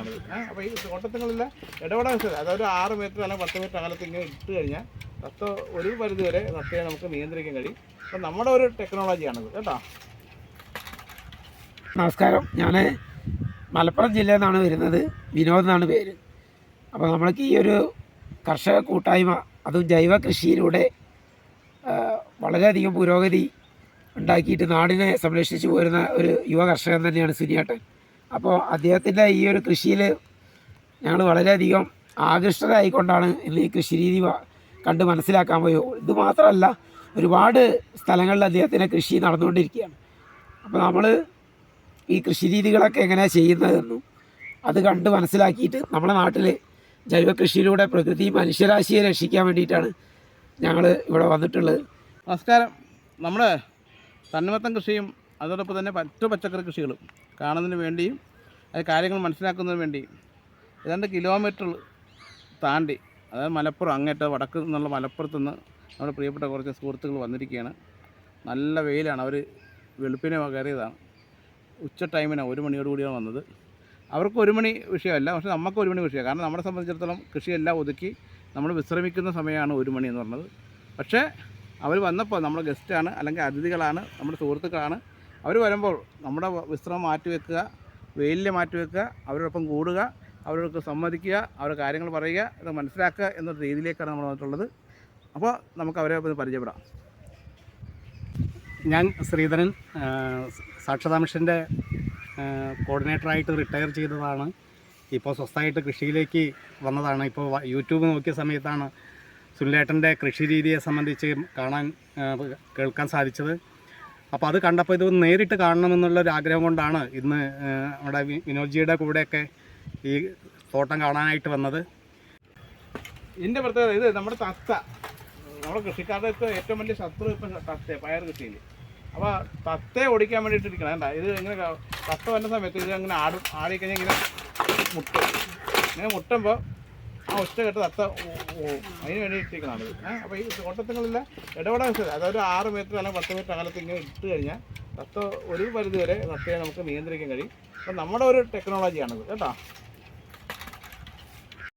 ഇട്ടിരിക്കുന്നതാണ് അപ്പോൾ ഈ തോട്ടത്തിനുള്ള ഇടപെടാൻ അതൊരു ആറ് മീറ്റർ അല്ലെങ്കിൽ പത്ത് മീറ്റർ അകലത്ത് ഇങ്ങനെ ഇട്ട് കഴിഞ്ഞാൽ തത്ത ഒരു പരിധി വരെ തത്തയെ നമുക്ക് നിയന്ത്രിക്കാൻ കഴിയും. അപ്പം നമ്മുടെ ഒരു ടെക്നോളജിയാണിത് കേട്ടോ? നമസ്കാരം. ഞാൻ മലപ്പുറം ജില്ലയിൽ നിന്നാണ് വരുന്നത്. വിനോദ് എന്നാണ് പേര്. അപ്പോൾ നമ്മൾക്ക് ഈ ഒരു കർഷക കൂട്ടായ്മ അതും ജൈവ കൃഷിയിലൂടെ വളരെയധികം പുരോഗതി ഉണ്ടാക്കിയിട്ട് നാടിനെ സംരക്ഷിച്ചു പോരുന്ന ഒരു യുവ കർഷകൻ തന്നെയാണ് സുനിയേട്ടൻ. അപ്പോൾ അദ്ദേഹത്തിന്റെ ഈ ഒരു കൃഷിയിൽ ഞങ്ങൾ വളരെയധികം ആകൃഷ്ടരായിക്കൊണ്ടാണ് ഇന്ന് ഈ കൃഷി രീതി കണ്ട് മനസ്സിലാക്കാൻ പോയോ ഇത് മാത്രമല്ല ഒരുപാട് സ്ഥലങ്ങളിൽ അദ്ദേഹത്തിന്റെ കൃഷി നടന്നുകൊണ്ടിരിക്കുകയാണ്. അപ്പോൾ നമ്മൾ ഈ കൃഷിരീതികളൊക്കെ എങ്ങനെയാണ് ചെയ്യുന്നതെന്നും അത് കണ്ട് മനസ്സിലാക്കിയിട്ട് നമ്മുടെ നാട്ടിൽ ജൈവ കൃഷിയിലൂടെ പ്രകൃതി മനുഷ്യരാശിയെ രക്ഷിക്കാൻ വേണ്ടിയിട്ടാണ് ഞങ്ങൾ ഇവിടെ വന്നിട്ടുള്ളത്. നമസ്കാരം. നമ്മൾ തന്നിമത്തം കൃഷിയും അതോടൊപ്പം തന്നെ മറ്റു പച്ചക്കറി കൃഷികളും കാണുന്നതിന് വേണ്ടിയും അത് കാര്യങ്ങൾ മനസ്സിലാക്കുന്നതിന് വേണ്ടിയും ഏതാണ്ട് കിലോമീറ്റർ താണ്ടി അതായത് മലപ്പുറം അങ്ങേറ്റ വടക്ക് നിന്നുള്ള മലപ്പുറത്ത് നിന്ന് നമ്മുടെ പ്രിയപ്പെട്ട കുറച്ച് സുഹൃത്തുക്കൾ വന്നിരിക്കുകയാണ്. നല്ല വെയിലാണ്. അവർ വെളുപ്പിനെ കയറിയതാണ്. ഉച്ച ടൈമിനാണ് ഒരു മണിയോട് കൂടിയാണ് വന്നത്. അവർക്ക് ഒരു മണി വിഷയമല്ല പക്ഷേ നമുക്ക് ഒരു മണി വിഷയമാണ്. കാരണം നമ്മളെ സംബന്ധിച്ചിടത്തോളം കൃഷിയെല്ലാം ഒതുക്കി നമ്മൾ വിശ്രമിക്കുന്ന സമയമാണ് ഒരു മണി എന്ന് പറഞ്ഞത്. പക്ഷേ അവർ വന്നപ്പോൾ നമ്മുടെ ഗസ്റ്റാണ് അല്ലെങ്കിൽ അതിഥികളാണ് നമ്മുടെ സുഹൃത്തുക്കളാണ് അവർ വരുമ്പോൾ നമ്മുടെ വിശ്രമം മാറ്റിവെക്കുക വെയിലിൽ മാറ്റിവെക്കുക അവരോടൊപ്പം കൂടുക അവരോടൊക്കെ സമ്മതിക്കുക അവരുടെ കാര്യങ്ങൾ പറയുക ഇത് മനസ്സിലാക്കുക എന്നൊരു രീതിയിലേക്കാണ് നമ്മൾ വന്നിട്ടുള്ളത്. അപ്പോൾ നമുക്ക് അവരെ പരിചയപ്പെടാം. ഞാൻ ശ്രീധരൻ സാക്ഷരതാ മിഷന്റെ കോർഡിനേറ്ററായിട്ട് റിട്ടയർ ചെയ്തതാണ്. ഇപ്പോൾ സ്വസ്ഥമായിട്ട് കൃഷിയിലേക്ക് വന്നതാണ്. ഇപ്പോൾ യൂട്യൂബ് നോക്കിയ സമയത്താണ് സുനിലേട്ടന്റെ കൃഷി രീതിയെ സംബന്ധിച്ച് കാണാൻ കേൾക്കാൻ സാധിച്ചത്. അപ്പോൾ അത് കണ്ടപ്പോൾ ഇത് നേരിട്ട് കാണണമെന്നുള്ളൊരു ആഗ്രഹം കൊണ്ടാണ് ഇന്ന് നമ്മുടെ വിനോദ്ജിയുടെ കൂടെയൊക്കെ ഈ തോട്ടം കാണാനായിട്ട് വന്നത്. ഇതിന്റെ പ്രത്യേകത ഇത് നമ്മുടെ തത്ത. നമ്മുടെ കൃഷിക്കാരുടെ ഏറ്റവും വലിയ ശത്രു ഇപ്പം തത്ത പയർ കൃഷിയിൽ അപ്പോൾ തത്തയെ ഓടിക്കാൻ വേണ്ടിയിട്ട് ഇരിക്കണം എന്താ ഇത് ഇങ്ങനെ തത്ത വരുന്ന സമയത്ത് ഇത് അങ്ങനെ ആടും ആടിക്കഴിഞ്ഞാൽ ഇങ്ങനെ മുട്ടും. ഇങ്ങനെ മുട്ടുമ്പോൾ ആ ഒറ്റ കെട്ട് തത്ത അതിന് വേണ്ടി ഏഹ് അപ്പോൾ ഈ തോട്ടത്തിലുള്ള ഇടപെടാൻ ഒരു ആറ് മീറ്റർ അല്ലെങ്കിൽ പത്ത് മീറ്റർ അകലത്ത് ഇങ്ങനെ ഇട്ട് കഴിഞ്ഞാൽ തത്ത ഒരു പരിധി വരെ തത്തയെ നമുക്ക് നിയന്ത്രിക്കാൻ കഴിയും. അപ്പം നമ്മുടെ ഒരു ടെക്നോളജിയാണിത് കേട്ടോ?